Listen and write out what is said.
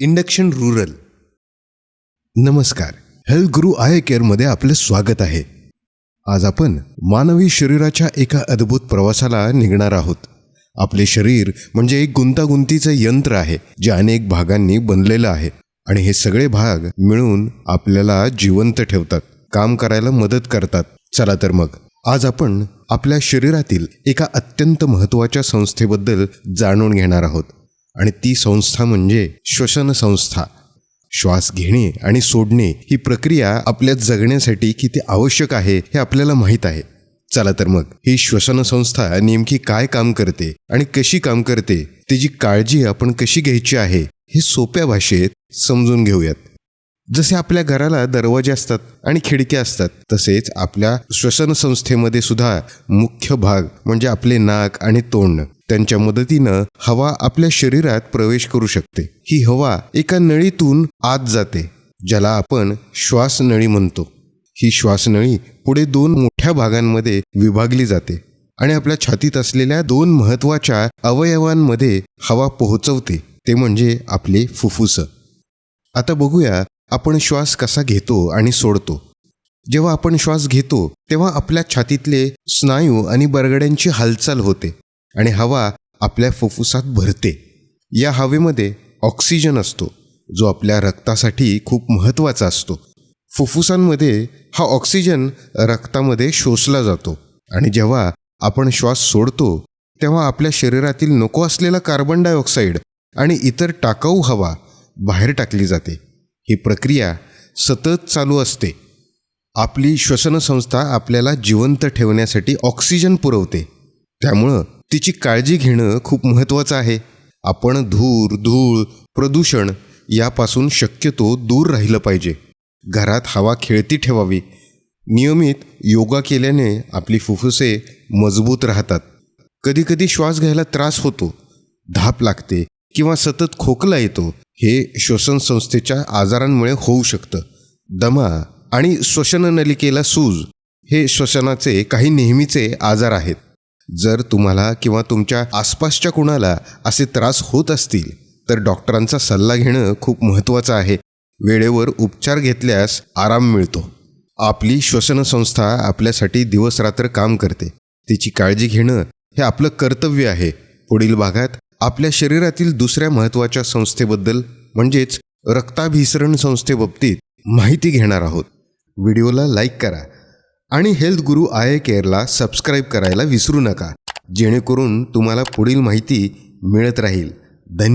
Induction rural. नमस्कार. Health guru eye केअरमध्ये आपले स्वागत आहे. आज आपण मानवी शरीराच्या एका अद्भुत प्रवासाला निघणार आहोत. आपले शरीर म्हणजे एक गुंतागुंतीचं यंत्र आहे जे अनेक भागांनी बनलेलं आहे. आणि हे सगळे भाग मिळून आपल्याला जिवंत ठेवतात काम करायला मदत करतात. चला तर मग आज आपण आपल्या शरीरातील एका अत्यंत महत्त्वाच्या संस्थेबद्दल जाणून घेणार आहोत. आणि ती संस्था म्हणजे श्वसन संस्था. श्वास घेणे आणि सोडणे ही प्रक्रिया आपल्या जगण्यासाठी किती आवश्यक आहे हे आपल्याला माहीत आहे. चला तर मग ही श्वसन संस्था नेमकी काय काम करते आणि कशी काम करते तिची काळजी आपण कशी घ्यायची आहे हे सोप्या भाषेत समजून घेऊयात. जसे आपल्या घराला दरवाजे असतात आणि खिडक्या असतात तसेच आपल्या श्वसन संस्थेमध्ये सुद्धा मुख्य भाग म्हणजे आपले नाक आणि तोंड त्यांच्या मदतीनं हवा आपल्या शरीरात प्रवेश करू शकते. ही हवा एका नळीतून आत जाते ज्याला आपण श्वासनळी म्हणतो. ही श्वासनळी पुढे दोन मोठ्या भागांमध्ये विभागली जाते आणि आपल्या छातीत असलेल्या दोन महत्त्वाच्या अवयवांमध्ये हवा पोहोचवते ते म्हणजे आपले फुफ्फुस. आता बघूया आपण श्वास कसा घेतो आणि सोडतो? जेव्हा आपण श्वास घेतो तेव्हा आपल्या छातीतले स्नायू आणि बरगड्यांची हालचाल होते आणि हवा आपल्या फुफ्फुसात भरते. या हवेमध्ये ऑक्सिजन असतो जो आपल्या रक्तासाठी खूप महत्त्वाचा असतो. फुफ्फुसांमध्ये हा ऑक्सिजन रक्तामध्ये शोषला जातो आणि जेव्हा आपण श्वास सोडतो तेव्हा आपल्या शरीरातील नको असलेला कार्बन डायऑक्साईड आणि इतर टाकाऊ हवा बाहेर टाकली जाते. ही प्रक्रिया सतत चालू असते. आपली श्वसनसंस्था आपल्याला जिवंत ठेवण्यासाठी ऑक्सिजन पुरवते. त्यामुळं तिची काळजी घेणं खूप महत्त्वाचं आहे. आपण धूर धूळ प्रदूषण यापासून शक्यतो दूर राहिलं पाहिजे. घरात हवा खेळती ठेवावी. नियमित योगा केल्याने आपली फुफ्फुसे मजबूत राहतात. कधीकधी श्वास घ्यायला त्रास होतो. धाप लागते किंवा सतत खोकला येतो. हे श्वसन संस्थेच्या आजारांमुळे होऊ शकतं. दमा आणि श्वसननलिकेला सूज हे श्वसनाचे काही नेहमीचे आजार आहेत. जर तुम्हाला किंवा तुमच्या आसपासच्या कुणाला असे त्रास होत असतील तर डॉक्टरांचा सल्ला घेणं खूप महत्त्वाचं आहे. वेळेवर उपचार घेतल्यास आराम मिळतो. आपली श्वसनसंस्था आपल्यासाठी दिवसरात्र काम करते. तिची काळजी घेणं हे आपलं कर्तव्य आहे. पुढील भागात आपल्या शरीरातील दुसऱ्या महत्त्वाच्या संस्थेबद्दल म्हणजेच रक्ताभिसरण संस्थेबाबतीत माहिती घेणार आहोत. व्हिडिओला लाईक करा आणि हेल्थ गुरु आय केअरला सबस्क्राईब करायला विसरू नका जेणेकरून तुम्हाला पुढील माहिती मिळत राहील.